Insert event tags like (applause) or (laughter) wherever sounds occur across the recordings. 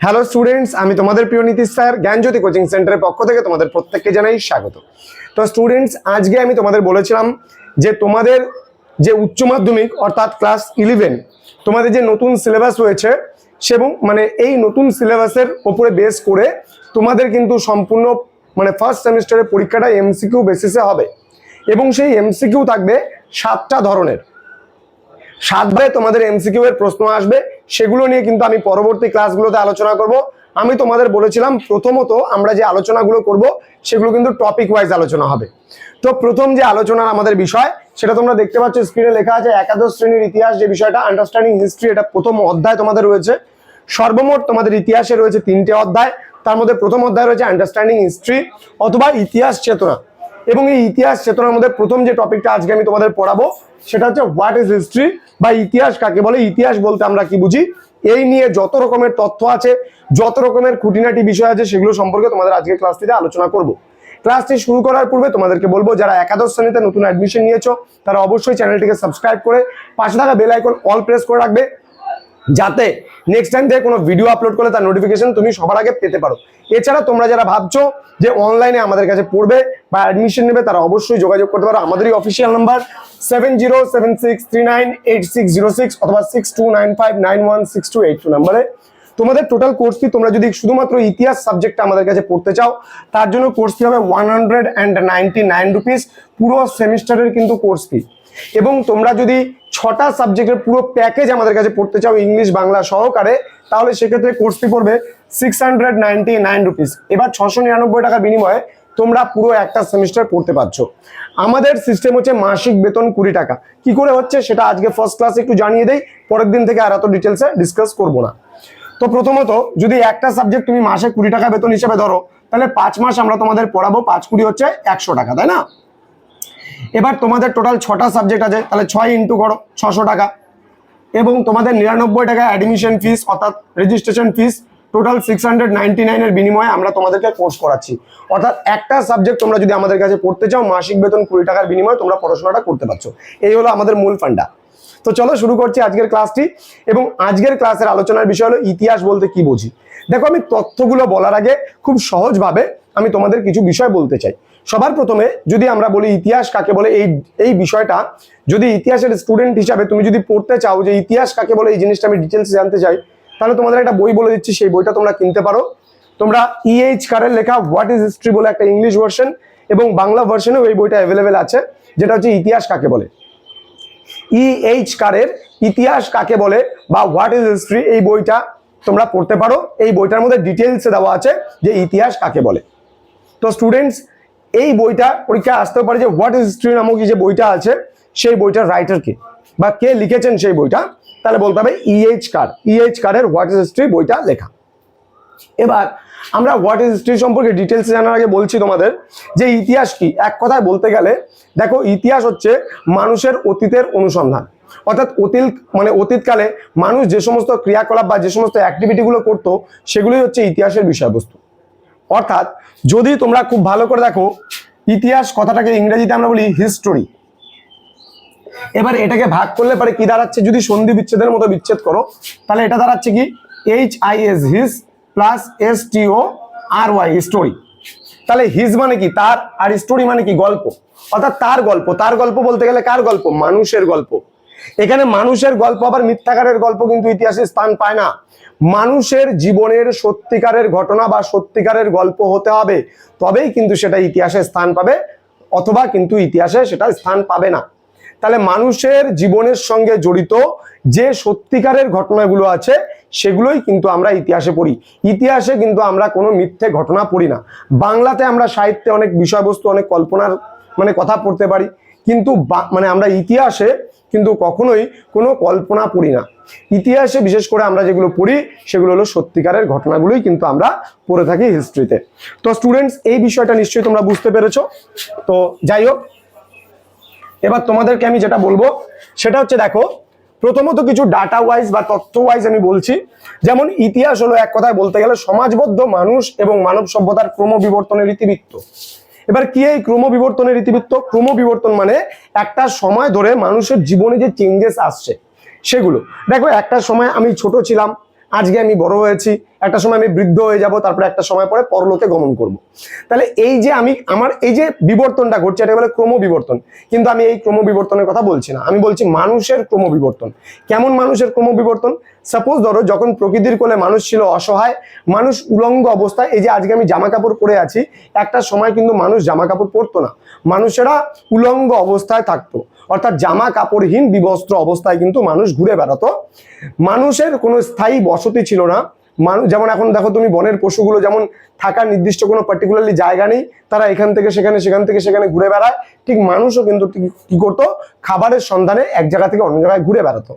Hello students আমি তোমাদের প্রিয় নীতিশ স্যার, জ্ঞানজ্যোতি কোচিং সেন্টারের পক্ষ থেকে তোমাদের প্রত্যেককে জানাই স্বাগত। তো স্টুডেন্টস আজকে আমি তোমাদের বলেছিলাম যে তোমাদের যে উচ্চ মাধ্যমিক, অর্থাৎ ক্লাস ইলেভেন তোমাদের যে নতুন সিলেবাস রয়েছে, সেবং মানে এই নতুন সিলেবাসের ওপরে বেস করে তোমাদের কিন্তু সম্পূর্ণ মানে ফার্স্ট সেমিস্টারের পরীক্ষাটা এমসিকিউ বেসিসে হবে। এবং সেই এমসিকিউ থাকবে সাতটা ধরনের। সাতবারে তোমাদের এমসিকিউ এর প্রশ্ন আসবে, সেগুলো নিয়ে কিন্তু আমি পরবর্তী ক্লাসগুলোতে আলোচনা করব। আমি তোমাদের বলেছিলাম, প্রথমত আমরা যে আলোচনাগুলো করব, সেগুলো কিন্তু টপিক ওয়াইজ আলোচনা হবে। তো প্রথম যে আলোচনার আমাদের বিষয়, সেটা তোমরা দেখতে পাচ্ছ স্ক্রিনে লেখা আছে, একাদশ শ্রেণির ইতিহাস যে বিষয়টা আন্ডারস্ট্যান্ডিং হিস্ট্রি এটা প্রথম অধ্যায় তোমাদের রয়েছে। সর্বমোট তোমাদের ইতিহাসে রয়েছে তিনটে অধ্যায়, তার মধ্যে প্রথম অধ্যায় রয়েছে আন্ডারস্ট্যান্ডিং হিস্ট্রি অথবা ইতিহাস চেতনা। এবং এই ইতিহাস চেতনার মধ্যে প্রথম যে টপিকটা আজকে আমি তোমাদের পড়াবো, সেটা হচ্ছে হোয়াট ইজ হিস্ট্রি বা ইতিহাস কাকে বলে, ইতিহাস বলতে আমরা কি বুঝি? এই নিয়ে যত রকমের তথ্য আছে, যত রকমের খুঁটিনাটি বিষয় আছে, সেগুলো সম্পর্কে তোমাদের আজকে ক্লাসটিতে আলোচনা করব। ক্লাসটি শুরু করার পূর্বে তোমাদেরকে বলব, যারা একাদশ শ্রেণীতে নতুন অ্যাডমিশন নিয়েছো, তারা অবশ্যই চ্যানেলটিকে সাবস্ক্রাইব করে পাশে থাকা বেল আইকন অল প্রেস করে রাখবে, যাতে নেক্সট টাইম থেকে কোনো ভিডিও আপলোড করলে তার নোটিফিকেশন তুমি সবার আগে পেতে পারো। এছাড়া তোমরা যারা ভাবছ যে অনলাইনে আমাদের কাছে পড়বে বা অ্যাডমিশন নেবে, তারা অবশ্যই যোগাযোগ করতে পারো। আমাদেরই official number seven zero seven six three nine eight six zero six অথবা six two nine five nine one six two eight two নাম্বারে তোমাদের টোটাল কোর্স ফি তোমরা যদি শুধুমাত্র ইতিহাস সাবজেক্টটা আমাদের কাছে পড়তে চাও, তার জন্য কোর্স ফি হবে one hundred and ninety nine rupees পুরো সেমিস্টারের কিন্তু কোর্স ফি এবং তোমরা যদি ছটা সাবজেক্টের পুরো প্যাকেজ আমাদের কাছে পড়তে চাও ইংলিশ, বাংলা সহকারে, তাহলে সেক্ষেত্রে কোর্স ফি পড়বে six hundred ninety nine rupees এবার ছশো নিরানব্বই টাকার বিনিময়ে তোমরা পুরো একটা সেমিস্টার পড়তে পারছ। আমাদের সিস্টেম হচ্ছে মাসিক বেতন কুড়ি টাকা। কি করে হচ্ছে সেটা আজকে ফার্স্ট ক্লাসে একটু জানিয়ে দেই, পরের দিন থেকে আর এত ডিটেলসে ডিসকাস করব না। তো প্রথমত যদি একটা সাবজেক্ট তুমি মাসে কুড়ি টাকা বেতন হিসেবে ধরো, তাহলে পাঁচ মাস আমরা তোমাদের পড়াবো, পাঁচ কুড়ি হচ্ছে একশো টাকা, তাই না? এবার তোমাদের টোটাল ছটা সাবজেক্ট আছে, তাহলে ছয় ইন্টু করো, ছশো টাকা। এবং তোমাদের নিরানব্বই টাকা অ্যাডমিশন ফিস অর্থাৎ registration fees total six hundred ninety নাইনের বিনিময়ে আমরা তোমাদেরকে কোর্স করাচ্ছি। অর্থাৎ একটা সাবজেক্ট তোমরা যদি আমাদের কাছে পড়তে চাও, মাসিক বেতন কুড়ি টাকার বিনিময়ে তোমরা পড়াশোনাটা করতে পারছ। এই হলো আমাদের মূল ফান্ডা তো চলো শুরু করছি আজকের ক্লাসটি এবং আজকের ক্লাসের আলোচনার বিষয় হলো ইতিহাস বলতে কি বুঝি? দেখো, আমি তথ্যগুলো বলার আগে খুব সহজভাবে আমি তোমাদের কিছু বিষয় বলতে চাই। সবার প্রথমে যদি আমরা বলি ইতিহাস কাকে বলে, এই এই বিষয়টা যদি ইতিহাসের স্টুডেন্ট হিসাবে তুমি যদি পড়তে চাও যে ইতিহাস কাকে বলে, এই জিনিসটা আমি ডিটেলস জানতে চাই, তাহলে তোমাদের একটা বই বলে দিচ্ছি, সেই বইটা তোমরা কিনতে পারো। তোমরা ইএইচ কারের লেখা হোয়াট ইজ হিস্ট্রি বলে একটা ইংলিশ ভার্সন এবং বাংলা ভার্সনেও এই বইটা অ্যাভেলেবেল আছে, যেটা হচ্ছে ইতিহাস কাকে বলে। ইএইচ কারের ইতিহাস কাকে বলে বা হোয়াট ইজ হিস্ট্রি এই বইটা তোমরা পড়তে পারো। এই বইটার মধ্যে ডিটেলসে দেওয়া আছে যে ইতিহাস কাকে বলে। তো স্টুডেন্টস এই বইটা পরীক্ষায় আসতে পারে যে হোয়াট ইজ হিস্ট্রি নামক যে বইটা আছে, সেই বইটার রাইটার কে বা কে লিখেছেন সেই বইটা, তাহলে বলতে হবে E H Carr. E H কারের হোয়াট ইজ হিস্ট্রি বইটা লেখা। এবার আমরা হোয়াট ইজ হিস্ট্রি সম্পর্কে ডিটেলস জানার আগে বলছি তোমাদের যে ইতিহাস কি? এক কথায় বলতে গেলে, দেখো, ইতিহাস হচ্ছে মানুষের অতীতের অনুসন্ধান। অর্থাৎ অতীত মানে অতীতকালে মানুষ যে সমস্ত ক্রিয়াকলাপ বা যে সমস্ত অ্যাক্টিভিটিগুলো করতো, সেগুলোই হচ্ছে ইতিহাসের বিষয়বস্তু। অর্থাৎ যদি তোমরা খুব ভালো করে দেখো, ইতিহাস কথাটাকে ইংরেজিতে আমরা বলি হিস্টোরি এবার এটাকে ভাগ করলে পরে কি দাঁড়াচ্ছে? যদি সন্ধি বিচ্ছেদের মতো বিচ্ছেদ করো, তাহলে এটা দাঁড়াচ্ছে কি? H I S his plus S T O R Y story তাহলে হিজ মানে কি? তার আর স্টোরি মানে কি? গল্প। অর্থাৎ তার গল্প। তার গল্প বলতে গেলে কার গল্প? মানুষের গল্প। এখানে মানুষের গল্প, আবার মিথ্যাকারের গল্প কিন্তু ইতিহাসে স্থান পায় না। মানুষের জীবনের সত্যিকারের ঘটনা বা সত্যিকারের গল্প হতে হবে। তবেই কিন্তু সেটা ইতিহাসে স্থান পাবে, অথবা কিন্তু ইতিহাসে সেটা স্থান পাবে না। তাহলে মানুষের জীবনের সঙ্গে জড়িত যে সত্যিকারের ঘটনাগুলো আছে, সেগুলোই কিন্তু আমরা ইতিহাসে পড়ি। ইতিহাসে কিন্তু আমরা কোনো মিথ্যে ঘটনা পড়ি না। বাংলাতে আমরা সাহিত্যে অনেক বিষয়বস্তু, অনেক কল্পনার মানে কথা পড়তে পারি। কিন্তু মানে আমরা ইতিহাসে কিন্তু কখনোই কোনো কল্পনা পড়ি না। ইতিহাসে বিশেষ করে আমরা যেগুলো পড়ি, সেগুলো হলো সত্যিকারের ঘটনাগুলোই কিন্তু আমরা পড়ে থাকি হিস্ট্রিতে তো। স্টুডেন্টস এই বিষয়টা নিশ্চয়ই তোমরা বুঝতে পেরেছ। তো যাই হোক এবার তোমাদেরকে আমি যেটা বলব, সেটা হচ্ছে দেখো, প্রথমত কিছু ডাটা ওয়াইজ বা তথ্য ওয়াইজ আমি বলছি। যেমন ইতিহাস হলো এক কথায় বলতে গেলে সমাজবদ্ধ মানুষ এবং মানব সভ্যতার ক্রমবিবর্তনের ইতিবৃত্ত এবার কি এই ক্রমবিবর্তনের ইতিবৃত্ত ক্রমবিবর্তন মানে একটা সময় ধরে মানুষের জীবনে যে চেঞ্জেস আসছে, সেগুলো। দেখো একটা সময় আমি ছোট ছিলাম, আজকে আমি বড় হয়েছি একটা সময় আমি বৃদ্ধ হয়ে যাব, তারপরে একটা সময় পরে পরলোকে গমন করব। তাহলে এই যে আমি, আমার এই যে বিবর্তনটা ঘটছে এটা বলে ক্রম বিবর্তন কিন্তু আমি এই ক্রম বিবর্তনের কথা বলছি না। আমি বলছি মানুষের ক্রম বিবর্তন কেমন মানুষের ক্রম বিবর্তন সাপোজ ধরো, যখন প্রকৃতির কোলে মানুষ ছিল অসহায়, মানুষ উলঙ্গ অবস্থায়, এই যে আজকে আমি জামা কাপড় পরে আছি, একটা সময় কিন্তু মানুষ জামা কাপড় পরতো না। মানুষেরা উলঙ্গ অবস্থায় থাকতো। অর্থাৎ জামা কাপড়হীন বিবস্ত্র অবস্থায় কিন্তু মানুষ ঘুরে বেড়াতো। মানুষের কোনো স্থায়ী বসতি ছিল না। মানুষ যেমন এখন দেখো তুমি বনের পশুগুলো যেমন থাকার নির্দিষ্ট কোনো পার্টিকুলারলি জায়গা নেই, তারা এখান থেকে সেখানে, সেখান থেকে সেখানে ঘুরে বেড়ায়। ঠিক মানুষও কিন্তু কি করতো? খাবারের সন্ধানে এক জায়গা থেকে অন্য জায়গায় ঘুরে বেড়াতো।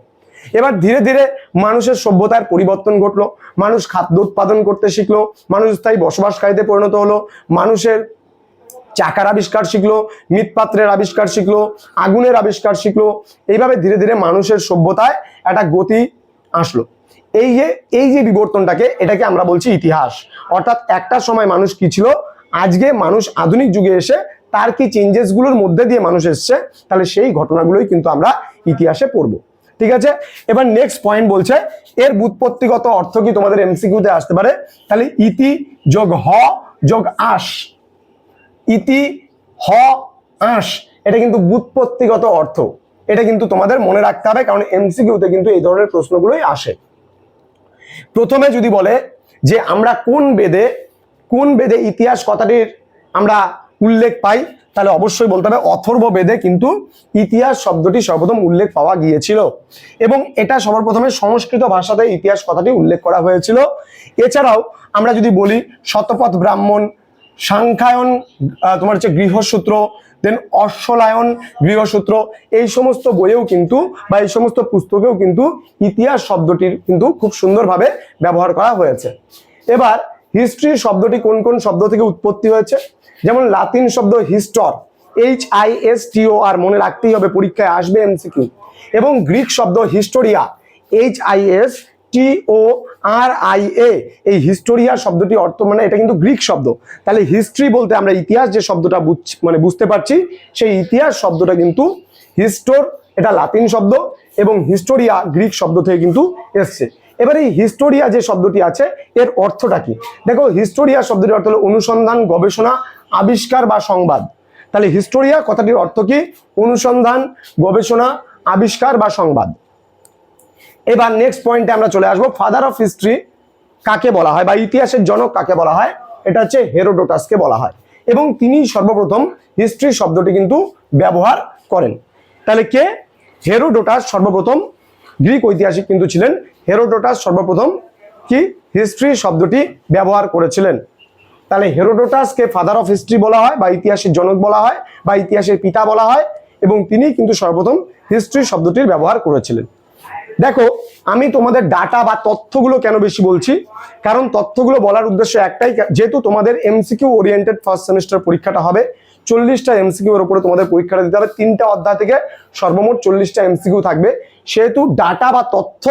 এবার ধীরে ধীরে মানুষের সভ্যতার পরিবর্তন ঘটলো, মানুষ খাদ্য উৎপাদন করতে শিখলো, মানুষ স্থায়ী বসবাসকারীতে পরিণত হলো, মানুষের চাকার আবিষ্কার শিখলো, মৃৎপাত্রের আবিষ্কার শিখলো, আগুনের আবিষ্কার শিখলো। এইভাবে ধীরে ধীরে মানুষের সভ্যতায় একটা গতি আসলো। এই যে এই যে বিবর্তনটাকে, এটাকে আমরা বলছি ইতিহাস। অর্থাৎ একটা সময় মানুষ কি ছিল? আজকে মানুষ আধুনিক যুগে এসে তার কি চেঞ্জেসগুলোর মধ্যে দিয়ে মানুষ এসছে, তাহলে সেই ঘটনাগুলোই কিন্তু আমরা ইতিহাসে পড়ব। ঠিক আছে? এবার নেক্সট পয়েন্ট বলছে, এর বুৎপত্তিগত অর্থ কি তোমাদের এমসিকিউতে আসতে পারে? তাহলে ইতি যোগ হ যোগ আস। ইতি হ আস, এটা কিন্তু বুৎপত্তিগত অর্থ। এটা কিন্তু তোমাদের মনে রাখতে হবে, কারণ এমসিকিউতে কিন্তু এই ধরনের প্রশ্নগুলোই আসে। প্রথমে যদি বলে যে আমরা কোন বেদে কোন বেদে ইতিহাস কথাটির আমরা উল্লেখ পাই, তাহলে অবশ্যই বলতে হবে অথর্ব বেদে কিন্তু ইতিহাস শব্দটি সর্বপ্রথম উল্লেখ পাওয়া গিয়েছিল। এবং এটা সবার প্রথমে সংস্কৃত ভাষাতে ইতিহাস কথাটি উল্লেখ করা হয়েছিল। এছাড়াও আমরা যদি বলি শতপথ ব্রাহ্মণ সাংখ্যায়ন তোমার হচ্ছে গৃহসূত্র দেন অশ্বলায়ন, গৃহসূত্র, এই সমস্ত বইয়েও কিন্তু বা এই সমস্ত পুস্তকেও কিন্তু ইতিহাস শব্দটির কিন্তু খুব সুন্দরভাবে ব্যবহার করা হয়েছে। এবার হিস্ট্রি শব্দটি কোন কোন শব্দ থেকে উৎপত্তি হয়েছে? যেমন লাতিন শব্দ histor H I S T O R মনে রাখতেই হবে, পরীক্ষায় আসবে এমসিকিউ এবং গ্রিক শব্দ historia H I S T O R I A এই হিস্টোরিয়া শব্দটি অর্থ মানে এটা কিন্তু গ্রিক শব্দ। তাহলে হিস্ট্রি বলতে আমরা ইতিহাস যে শব্দটা মানে বুঝতে পারছি, সেই ইতিহাস শব্দটা কিন্তু হিস্টোর এটা লাতিন শব্দ এবং হিস্টোরিয়া গ্রিক শব্দ থেকে কিন্তু এসছে। এবার এই হিস্টোরিয়া যে শব্দটি আছে, এর অর্থটা কি? দেখো হিস্টোরিয়া শব্দটির অর্থ হলো অনুসন্ধান, গবেষণা, আবিষ্কার বা সংবাদ। তাহলে হিস্টোরিয়া কথাটির অর্থ কি? অনুসন্ধান, গবেষণা, আবিষ্কার বা সংবাদ। এবার নেক্সট পয়েন্টে আমরা চলে আসব। ফাদার অফ হিস্ট্রি কাকে বলা হয়? বা ইতিহাসের জনক কাকে বলা হয়? এটা হচ্ছে হেরোডোটাসকে বলা হয়। এবং তিনি সর্বপ্রথম হিস্ট্রি শব্দটি কিন্তু ব্যবহার করেন। তাহলে কে? হেরোডোটাস সর্বপ্রথম গ্রিক ঐতিহাসিক কিন্তু ছিলেন। হেরোডোটাস সর্বপ্রথম কি? হিস্ট্রি শব্দটি ব্যবহার করেছিলেন। তাহলে হেরোডোটাসকে ফাদার অফ হিস্ট্রি বলা হয় বা ইতিহাসের জনক বলা হয় বা ইতিহাসের পিতা বলা হয় এবং তিনি কিন্তু সর্বপ্রথম হিস্ট্রি শব্দটির ব্যবহার করেছিলেন। দেখো, আমি তোমাদের ডাটা বা তথ্যগুলো কেন বেশি বলছি? কারণ তথ্যগুলো বলার উদ্দেশ্য একটাই, যেহেতু তোমাদের এমসিকিউ ওরিয়েন্টেড ফার্স্ট সেমিস্টার পরীক্ষাটা হবে, চল্লিশটা এমসিকিউ এর উপরে তোমাদের পরীক্ষাটা দিতে হবে, তিনটা অধ্যায় থেকে সর্বমোট চল্লিশটা এমসিকিউ থাকবে। সেহেতু ডাটা বা তথ্য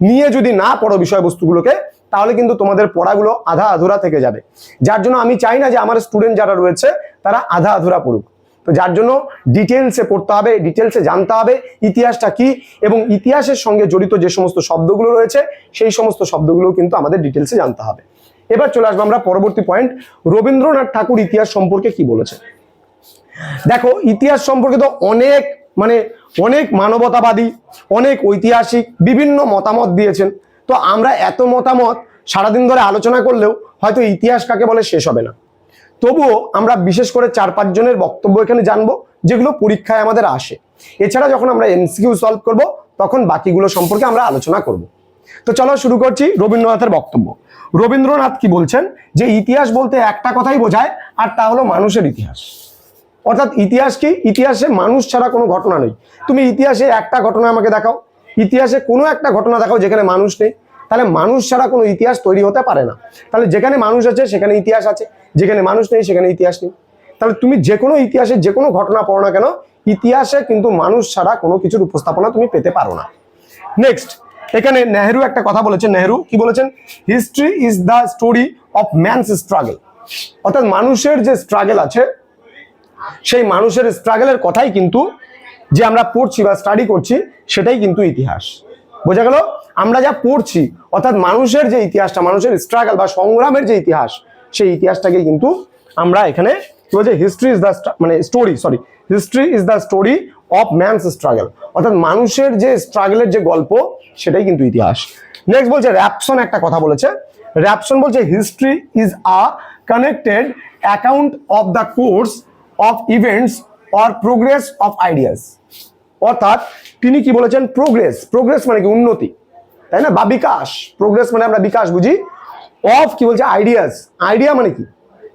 নিয়ে যদি না পড়ো বিষয়বস্তুগুলোকে, তাহলে কিন্তু তোমাদের পড়াগুলো আধা আধুরা থেকে যাবে। যার জন্য আমি চাই না যে আমার স্টুডেন্ট যারা রয়েছে, তারা আধা আধুরা পড়ুক। তো যার জন্য ডিটেলসে পড়তে হবে ডিটেলসে জানতে হবে ইতিহাসটা কি এবং ইতিহাসের সঙ্গে জড়িত যে সমস্ত শব্দগুলো রয়েছে, সেই সমস্ত শব্দগুলো কিন্তু আমাদের ডিটেলসে জানতে হবে। এবার চলে আসব আমরা পরবর্তী পয়েন্ট রবীন্দ্রনাথ ঠাকুর ইতিহাস সম্পর্কে কি বলেছে দেখো, ইতিহাস সম্পর্কে তো অনেক মানে অনেক মানবতাবাদী, অনেক ঐতিহাসিক, বিভিন্ন মতামত দিয়েছেন। তো আমরা এত মতামত সারাদিন ধরে আলোচনা করলেও হয়তো ইতিহাস কাকে বলে শেষ হবে না। তবুও আমরা বিশেষ করে চার পাঁচ জনের বক্তব্য এখানে জানব, যেগুলো পরীক্ষায় আমাদের আসে। এছাড়া যখন আমরা এমসিকিউ সলভ করব, তখন বাকিগুলো সম্পর্কে আমরা আলোচনা করব। তো চলো শুরু করছি রবীন্দ্রনাথের বক্তব্য। রবীন্দ্রনাথ কি বলছেন? যে ইতিহাস বলতে একটা কথাই বোঝায়, আর তা হলো মানুষের ইতিহাস। অর্থাৎ ইতিহাস কি? ইতিহাসে মানুষ ছাড়া কোনো ঘটনা নেই। তুমি ইতিহাসে একটা ঘটনা আমাকে দেখাও। ইতিহাসে কোনো একটা ঘটনা দেখাও যেখানে মানুষ নেই। তাহলে মানুষ ছাড়া কোনো ইতিহাস তৈরি হতে পারে না। তাহলে যেখানে মানুষ আছে, সেখানে ইতিহাস আছে। যেখানে মানুষ নেই, সেখানে ইতিহাস নেই। তাহলে তুমি যে কোনো ইতিহাসে যে কোনো ঘটনা পড়ো না কেন, ইতিহাসে কিন্তু মানুষ ছাড়া কোনো কিছুর উপস্থাপনা তুমি পেতে পারো না। নেক্সট এখানে নেহেরু একটা কথা বলেছেন। নেহেরু কি বলেছেন? History is the story of man's struggle অর্থাৎ মানুষের যে স্ট্রাগল আছে, সেই মানুষের স্ট্রাগলের কথাই কিন্তু যে আমরা পড়ছি বা স্টাডি করছি, সেটাই কিন্তু ইতিহাস। বোঝা গেল? আমরা যা পড়ছি, অর্থাৎ মানুষের যে ইতিহাসটা, মানুষের স্ট্রাগল বা সংগ্রামের যে ইতিহাস, সেই ইতিহাসটাকে কিন্তু আমরা এখানে কি বলছে? হিস্ট্রি ইজ দ্য মানে story sorry history is the story of man's struggle অর্থাৎ মানুষের যে স্ট্রাগলের যে গল্প, সেটাই কিন্তু ইতিহাস। নেক্সট বলছে র্যাপসন একটা কথা বলেছে। র্যাপসন বলছে history is a connected account of the course of events or progress of ideas অর্থাৎ তিনি কি বলেছেন? প্রোগ্রেস প্রোগ্রেস মানে কি? উন্নতি। তাই না? বা বিকাশ। প্রোগ্রেস মানে আমরা বিকাশ বুঝি। অফ কি বলছে? আইডিয়াস আইডিয়া মানে কি?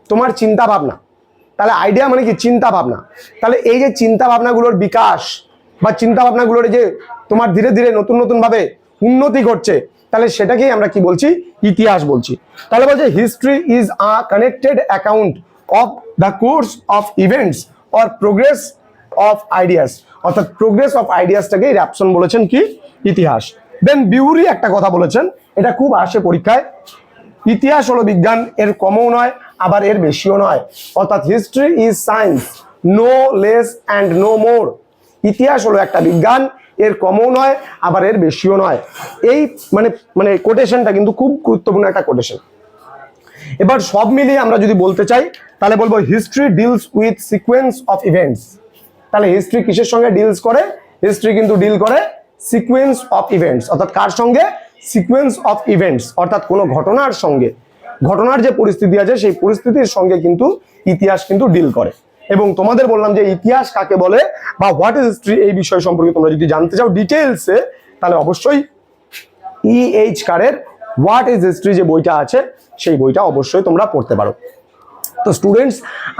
তোমার চিন্তা ভাবনা। তাহলে আইডিয়া মানে কি? চিন্তা ভাবনা। তাহলে এই যে চিন্তা ভাবনাগুলোর বিকাশ বা চিন্তা ভাবনাগুলোর যে তোমার ধীরে ধীরে নতুন নতুন ভাবে উন্নতি ঘটছে, তাহলে সেটাকেই আমরা কি বলছি? ইতিহাস বলছি। তাহলে বলছে history is a connected account of the course of events or progress of ideas অর্থাৎ প্রোগ্রেস অফ আইডিয়াসটাকেই র্যাপসন বলেছেন কি? ইতিহাস। দেন বিউরি একটা কথা বলেছেন, এটা খুব আসে পরীক্ষায়। ইতিহাস হলো বিজ্ঞান, এর কমও নয়, আবার এর বেশিও নয়। অর্থাৎ history is science no less and no more ইতিহাস হলো একটা বিজ্ঞান, এর কমও নয়, আবার এর বেশিও নয়। এই মানে মানে কোটেশনটা কিন্তু খুব গুরুত্বপূর্ণ একটা কোটেশন এবার সব মিলিয়ে আমরা যদি বলতে চাই, তাহলে বলব history deals with sequence of events তাহলে হিস্ট্রি কিসের সঙ্গে ডিলস করে? হিস্ট্রি কিন্তু ডিল করে সিকোয়েন্স অফ ইভেন্টস অর্থাৎ কার সঙ্গে? সিকোয়েন্স অফ ইভেন্টস অর্থাৎ কোনো ঘটনার সঙ্গে। ঘটনার যে পরিস্থিতি আছে, সেই পরিস্থিতির সঙ্গে কিন্তু ইতিহাস কিন্তু ডিল করে। এবং তোমাদের বললাম যে ইতিহাস কাকে বলে বা হোয়াট ইজ হিস্ট্রি এই বিষয় সম্পর্কে তোমরা যদি জানতে চাও ডিটেলসে তাহলে অবশ্যই ইএইচ কারের হোয়াট ইজ হিস্ট্রি যে বইটা আছে, সেই বইটা অবশ্যই তোমরা পড়তে পারো। তো স্টুডেন্টস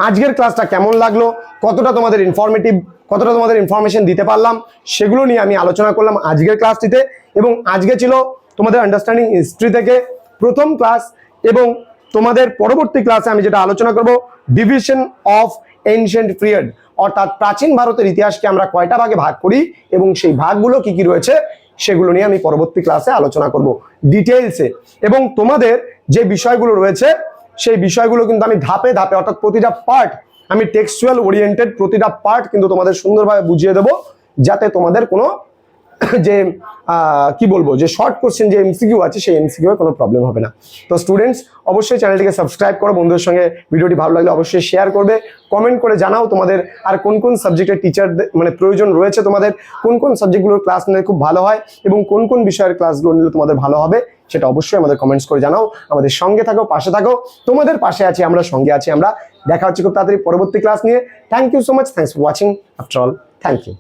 আজকের ক্লাসটা কেমন লাগল? কতটা তোমাদের ইনফরমেটিভ কতটা তোমাদের ইনফরমেশন দিতে পারলাম? সেগুলো নিয়ে আমি আলোচনা করলাম আজকের ক্লাসটিতে এবং আজকে ছিল তোমাদের আন্ডারস্ট্যান্ডিং হিস্ট্রি থেকে প্রথম ক্লাস এবং তোমাদের পরবর্তী ক্লাসে আমি যেটা আলোচনা করব ডিভিশন অফ এনশিয়েন্ট পিরিয়ড অর্থাৎ প্রাচীন ভারতের ইতিহাসকে আমরা কয়টা ভাগে ভাগ করি এবং সেই ভাগগুলো কি কি রয়েছে সেগুলো নিয়ে আমি পরবর্তী ক্লাসে আলোচনা করব ডিটেলসে এবং তোমাদের যে বিষয়গুলো রয়েছে সেই বিষয়গুলো কিন্তু আমি ধাপে ধাপে, অর্থাৎ প্রতিটা পার্ট আমি টেক্সচুয়াল ওরিয়েন্টেড প্রতিটা পার্ট কিন্তু তোমাদের সুন্দরভাবে বুঝিয়ে দেবো, যাতে তোমাদের কোনো (coughs) যে কি বলব, যে শর্ট কোশ্চেন যে এমসিকিউ আছে, সেই এমসিকিউ কোনো প্রবলেম হবে না। তো স্টুডেন্টস অবশ্যই চ্যানেলটিকে সাবস্ক্রাইব করো, বন্ধুদের সঙ্গে ভিডিওটি ভালো লাগলে অবশ্যই শেয়ার করবে কমেন্ট করে জানাও তোমাদের আর কোন কোন সাবজেক্টের টিচার মানে প্রয়োজন রয়েছে তোমাদের, কোন কোন সাবজেক্টগুলোর ক্লাস নিলে খুব ভালো হয়, এবং কোন কোন বিষয়ের ক্লাসগুলো নিলে তোমাদের ভালো হবে। সেটা অবশ্যই আমাদের কমেন্টস করে জানাও। আমাদের সঙ্গে থাকো, পাশে থাকো। তোমাদের পাশে আছি, আমরা সঙ্গে আছি। আমরা দেখা হচ্ছে খুব তাড়াতাড়ি পরবর্তী ক্লাস নিয়ে। Thank you so much thanks for watching after all thank you